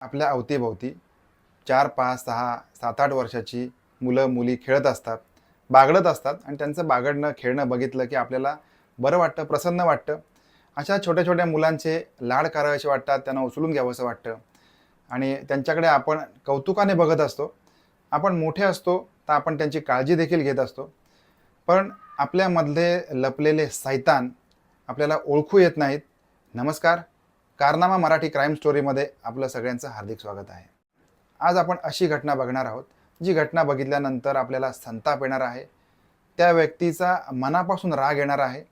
आपल्या अवतीभोवती चार पाच सहा सात आठ वर्षाची मुलं मुली खेळत असतात बागडत असतात आणि त्यांचं बागडणं खेळणं बघितलं की आपल्याला बरं वाटतं प्रसन्न वाटतं. अशा छोट्या छोट्या मुलांचे लाड करावेसे वाटतात त्यांना उचलून घ्यावंसं वाटतं. आणि त्यांच्याकडे आपण कौतुकाने बघत असतो. आपण मोठे असतो तर आपण त्यांची काळजी देखील घेत असतो. पण आपल्यामधले लपलेले सैतान आपल्याला ओळखू येत नाहीत. नमस्कार. कारनामा मराठी क्राईम स्टोरीमध्ये आपलं सगळ्यांचं हार्दिक स्वागत आहे. आज आपण अशी घटना बघणार आहोत जी घटना बघितल्यानंतर आपल्याला संताप येणार आहे त्या व्यक्तीचा मनापासून राग येणार आहे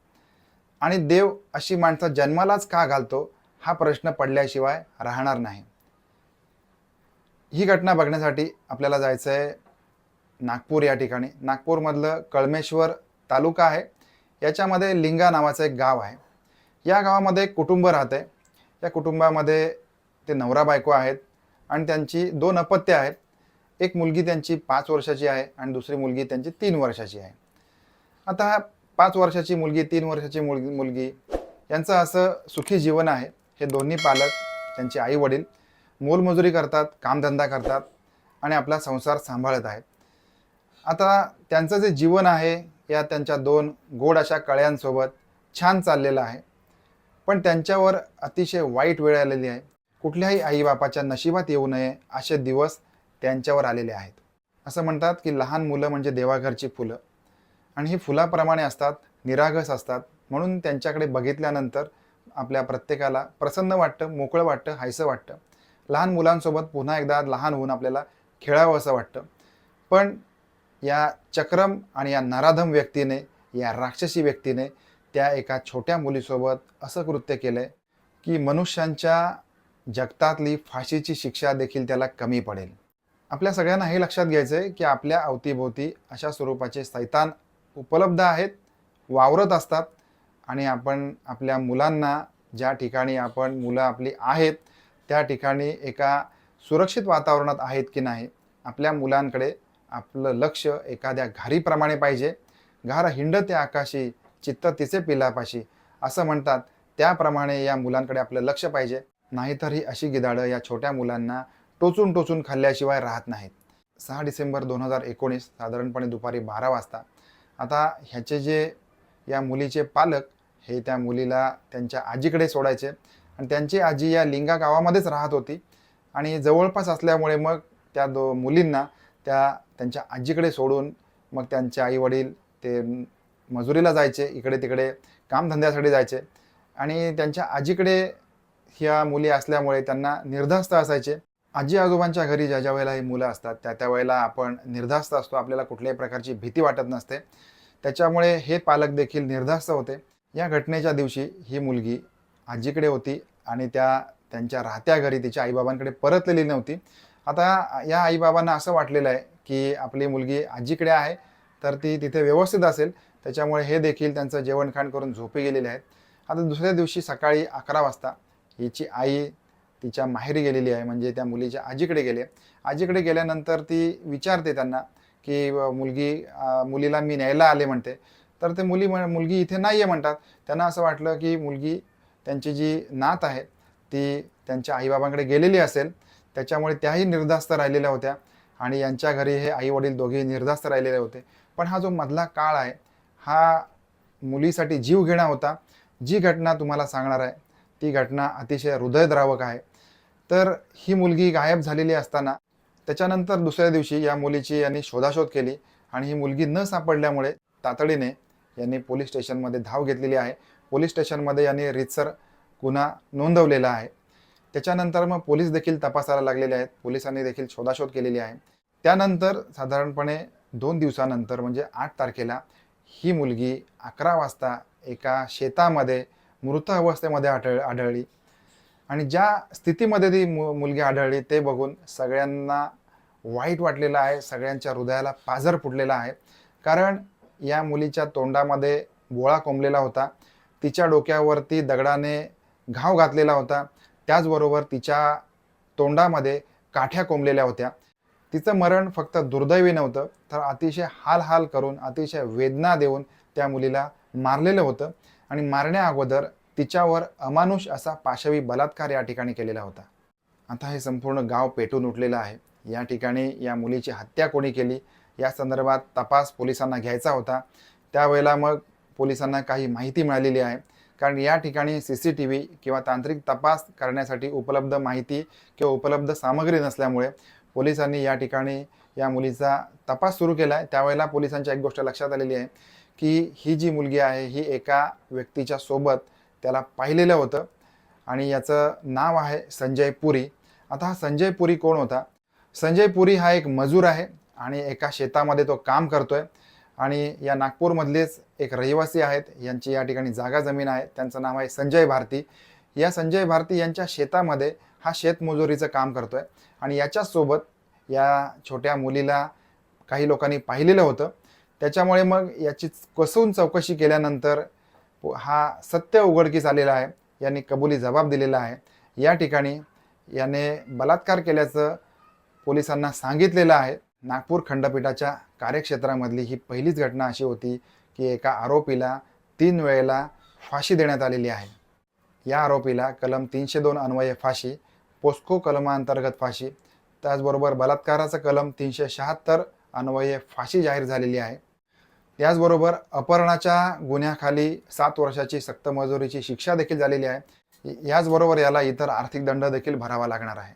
आणि देव अशी माणसं जन्मालाच का घालतो हा प्रश्न पडल्याशिवाय राहणार नाही. ही घटना बघण्यासाठी आपल्याला जायचं आहे नागपूर या ठिकाणी. नागपूरमधलं कळमेश्वर तालुका आहे. याच्यामध्ये लिंगा नावाचं एक गाव आहे. या गावामध्ये एक कुटुंब राहते या कुटुंबामध्ये ते नवरा बायको आहेत आणि त्यांची दोन अपत्य आहेत. एक मुलगी त्यांची पाच वर्षाची आहे आणि दुसरी मुलगी त्यांची तीन वर्षाची आहे. आता पाच वर्षाची मुलगी तीन वर्षाची मुलगी मुलगी यांचं असं सुखी जीवन आहे. हे दोन्ही पालक त्यांचे आई वडील मोलमजुरी करतात कामधंदा करतात आणि आपला संसार सांभाळत आहेत. आता त्यांचं जे जीवन आहे या त्यांच्या दोन गोड अशा कळ्यांसोबत छान चाललेलं आहे. पण त्यांच्यावर अतिशय वाईट वेळ आलेली आहे. कुठल्याही आईबापाच्या नशिबात येऊ नये असे दिवस त्यांच्यावर आलेले आहेत. असं म्हणतात की लहान मुलं म्हणजे देवाघरची फुलं. आणि ही फुलाप्रमाणे असतात निरागस असतात. म्हणून त्यांच्याकडे बघितल्यानंतर आपल्या प्रत्येकाला प्रसन्न वाटतं मोकळं वाटतं हायसं वाटतं. लहान मुलांसोबत पुन्हा एकदा लहान होऊन आपल्याला खेळावं असं वाटतं. पण या चक्रम आणि या नराधम व्यक्तीने या राक्षसी व्यक्तीने त्या एका छोट्या मुलीसोबत असं कृत्य केलं आहे की मनुष्यांच्या जगतातली फाशीची शिक्षा देखील त्याला कमी पडेल. आपल्या सगळ्यांना हे लक्षात घ्यायचं आहे की आपल्या अवतीभोवती अशा स्वरूपाचे सैतान उपलब्ध आहेत वावरत असतात आणि आपण आपल्या मुलांना ज्या ठिकाणी आपण मुलं आपली आहेत त्या ठिकाणी एका सुरक्षित वातावरणात आहेत की नाही आपल्या मुलांकडे आपलं लक्ष एखाद्या घारीप्रमाणे पाहिजे. घार हिंडते आकाशी चित्त तिचे पिलापाशी. असं म्हणतात त्याप्रमाणे या मुलांकडे आपलं लक्ष पाहिजे. नाहीतर ही अशी गिदाडं या छोट्या मुलांना टोचून टोचून खाल्ल्याशिवाय राहत नाहीत. सहा डिसेंबर दोन हजार एकोणीस साधारणपणे दुपारी बारा वाजता. आता ह्याचे जे या मुलीचे पालक हे त्या मुलीला त्यांच्या आजीकडे सोडायचे. आणि त्यांची आजी या लिंगा गावामध्येच राहत होती. आणि जवळपास असल्यामुळे मग त्या दो मुलींना त्या त्यांच्या आजीकडे सोडून मग त्यांचे आईवडील ते मजुरीला जायचे इकडे तिकडे कामधंद्यासाठी जायचे. आणि त्यांच्या आजीकडे ह्या मुली असल्यामुळे त्यांना निर्धास्त असायचे. आजी आजोबांच्या घरी ज्या ज्या वेळेला ही मुलं असतात त्या त्या वेळेला आपण निर्धास्त असतो. आपल्याला कुठल्याही प्रकारची भीती वाटत नसते. त्याच्यामुळे हे पालक देखील निर्धास्त होते. या घटनेच्या दिवशी ही मुलगी आजीकडे होती आणि त्या त्यांच्या राहत्या घरी तिच्या आईबाबांकडे परतलेली नव्हती. आता या आईबाबांना असं वाटलेलं आहे की आपली मुलगी आजीकडे आहे तर ती तिथे व्यवस्थित असेल. त्याच्यामुळे हे देखील त्यांचं जेवणखाण करून झोपी गेलेले आहेत. आता दुसऱ्या दिवशी सकाळी अकरा वाजता हिची आई तिच्या माहेरी गेलेली आहे म्हणजे त्या मुलीच्या आजीकडे गेले आजीकडे गेल्यानंतर ती विचारते त्यांना की मुलगी मुलीला मी न्यायला आले म्हणते. तर ते मुली मुलगी इथे नाही आहे म्हणतात. त्यांना असं वाटलं की मुलगी त्यांची जी नात आहे ती त्यांच्या आईबाबांकडे गेलेली असेल. त्याच्यामुळे त्याही निर्धास्त राहिलेल्या होत्या आणि यांच्या घरी हे आई वडील दोघेही निर्धास्त राहिलेले होते. पण हा जो मधला काळ आहे हा मुलीसाठी जीव घेणा होता. जी घटना तुम्हाला सांगणार आहे ती घटना अतिशय हृदयद्रावक आहे. तर ही मुलगी गायब झालेली असताना त्याच्यानंतर दुसऱ्या दिवशी या मुलीची यांनी शोधाशोध केली आणि ही मुलगी न सापडल्यामुळे तातडीने यांनी पोलीस स्टेशनमध्ये धाव घेतलेली आहे. पोलीस स्टेशनमध्ये यांनी रितसर गुन्हा नोंदवलेला आहे. त्याच्यानंतर मग पोलीस देखील तपासायला लागलेले आहेत. पोलिसांनी देखील शोधाशोध केलेली आहे. त्यानंतर साधारणपणे दोन दिवसानंतर म्हणजे आठ तारखेला ही मुलगी अकरा वाजता एका शेतामध्ये मृत अवस्थेमध्ये आढळ आढळली. आणि ज्या स्थितीमध्ये ती मु मुलगी आढळली ते बघून सगळ्यांना वाईट वाटलेलं आहे सगळ्यांच्या हृदयाला पाझर फुटलेला आहे. कारण या मुलीच्या तोंडामध्ये गोळा कोंबलेला होता. तिच्या डोक्यावरती दगडाने घाव घातलेला होता. त्याचबरोबर तिच्या तोंडामध्ये काठ्या कोंबलेल्या होत्या. तिचं मरण फक्त दुर्दैवी नव्हतं तर अतिशय हाल हाल करून अतिशय वेदना देऊन त्या मुलीला मारलेलं होतं आणि मारण्या अगोदर तिच्यावर अमानुष असा पाशवी बलात्कार या ठिकाणी केलेला होता. आता हे संपूर्ण गाव पेटून उठलेलं आहे. या ठिकाणी या मुलीची हत्या कोणी केली? या संदर्भात तपास पोलिसांना घ्यायचा होता. त्यावेळेला मग पोलिसांना काही माहिती मिळालेली आहे. कारण या ठिकाणी सी सी टी व्ही किंवा तांत्रिक तपास करण्यासाठी उपलब्ध माहिती किंवा उपलब्ध सामग्री नसल्यामुळे पोलिसांनी या ठिकाणी या मुलीचा तपास सुरू केला आहे त्यावेळेला पोलिसांच्या एक गोष्ट लक्षात आलेली आहे की ही जी मुलगी आहे ही एका व्यक्तीच्या सोबत त्याला पाहिलेलं होतं आणि याचं नाव आहे संजय पुरी. आता हा संजय पुरी कोण होता? संजय पुरी हा एक मजूर आहे आणि एका शेतामध्ये तो काम करतोय आणि या नागपूरमधलेच एक रहिवासी आहेत. यांची या ठिकाणी जागा जमीन आहे. त्यांचं नाव आहे संजय भारती. या संजय भारती यांच्या शेतामध्ये हा शेतमजुरीचं काम करतोय. आणि याच्यासोबत या छोट्या मुलीला काही लोकांनी पाहिलेलं होतं. त्याच्यामुळे मग याची कसून चौकशी केल्यानंतर हा सत्य उघडकीस आलेला आहे. यांनी कबुली जबाब दिलेला आहे. या ठिकाणी याने बलात्कार केल्याचं पोलिसांना सांगितलेलं आहे. नागपूर खंडपीठाच्या कार्यक्षेत्रामधली ही पहिलीच घटना अशी होती की एका आरोपीला तीन वेळेला फाशी देण्यात आलेली आहे. या आरोपीला कलम तीनशे दोन अन्वये फाशी पोस्को कलमाअंतर्गत फाशी. त्याचबरोबर बलात्काराचा कलम तीनशे शहात्तर अन्वये फाशी जाहीर झालेली आहे. त्याचबरोबर अपहरणाच्या गुन्ह्याखाली सात वर्षाची सक्तमजुरीची शिक्षा देखील झालेली आहे. याचबरोबर याला इतर आर्थिक दंड देखील भरावा लागणार आहे.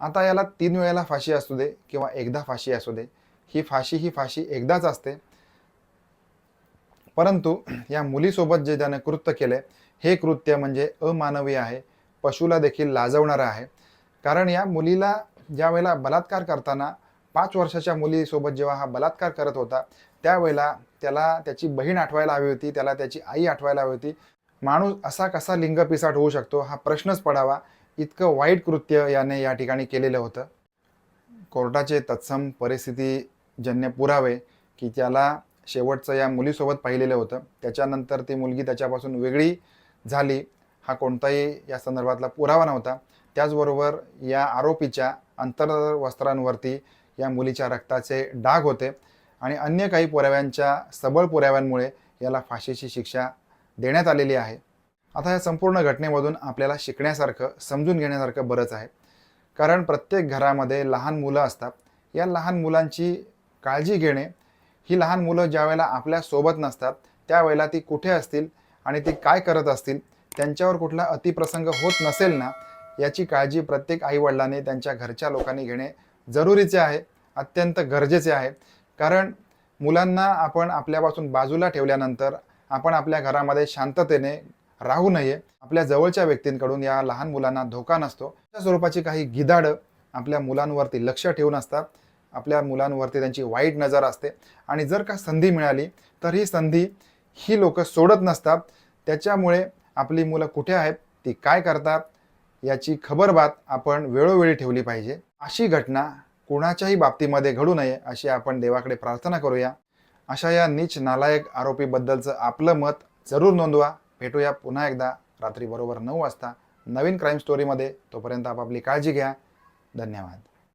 आता याला तीन वेळेला फाशी असू दे किंवा एकदा फाशी असू दे ही फाशी ही फाशी एकदाच असते. परंतु या मुलीसोबत जे त्याने कृत्य केले हे कृत्य म्हणजे अमानवी आहे. पशुला देखील लाजवणारं आहे. कारण या मुलीला ज्या वेळेला बलात्कार करताना पाच वर्षाच्या मुलीसोबत जेव्हा हा बलात्कार करत होता त्यावेळेला त्याला त्याची बहीण आठवायला हवी होती त्याला त्याची आई आठवायला हवी होती. माणूस असा कसा लिंगपिसाट होऊ शकतो हा प्रश्नच पडावा. इतकं वाईट कृत्य याने या ठिकाणी केलेलं होतं. कोर्टाचे तत्सम परिस्थितीजन्य पुरावे की त्याला शेवटचं या मुलीसोबत पाहिलेलं होतं. त्याच्यानंतर ती मुलगी त्याच्यापासून वेगळी झाली. हा कोणताही या संदर्भातला पुरावा नव्हता. त्याचबरोबर या आरोपीच्या अंतर्वस्त्रांवरती या मुलीच्या रक्ताचे डाग होते आणि अन्य काही पुराव्यांच्या सबळ पुराव्यांमुळे याला फाशीची शिक्षा देण्यात आलेली आहे. आता या संपूर्ण घटनेमधून आपल्याला शिकण्यासारखं समजून घेण्यासारखं बरंच आहे. कारण प्रत्येक घरामध्ये लहान मुलं असतात. या लहान मुलांची काळजी घेणे ही लहान मुलं ज्यावेळेला आपल्यासोबत आपल्यासोबत नसतात त्यावेळेला ती कुठे असतील आणि ती काय करत असतील त्यांच्यावर कुठला अतिप्रसंग होत नसेल ना याची काळजी प्रत्येक आईवडिलांनी त्यांच्या घरच्या लोकांनी घेणे जरुरीचे आहे अत्यंत गरजेचे आहे. कारण मुलांना आपण आपल्यापासून बाजूला ठेवल्यानंतर आपण आपल्या घरामध्ये शांततेने राहू नये. आपल्या जवळच्या व्यक्तींकडून या लहान मुलांना धोका नसतो. अशा स्वरूपाची काही गिदाडं आपल्या मुलांवरती लक्ष ठेवून असतात. आपल्या मुलांवरती त्यांची वाईट नजर असते. आणि जर का संधी मिळाली तर ही संधी ही लोक सोडत नसतात. त्याच्यामुळे आपली मुलं कुठे आहेत ती काय करतात याची खबरबात आपण वेळोवेळी ठेवली पाहिजे. अशी घटना कुणाच्याही बाबतीमध्ये घडू नये अशी आपण देवाकडे प्रार्थना करूया. अशा या नीच नालायक आरोपीबद्दलचं आपलं मत जरूर नोंदवा. भेटूया पुन्हा एकदा रात्री बरोबर नऊ वाजता. नवीन क्राईम स्टोरीमध्ये तोपर्यंत आपापली काळजी घ्या. धन्यवाद.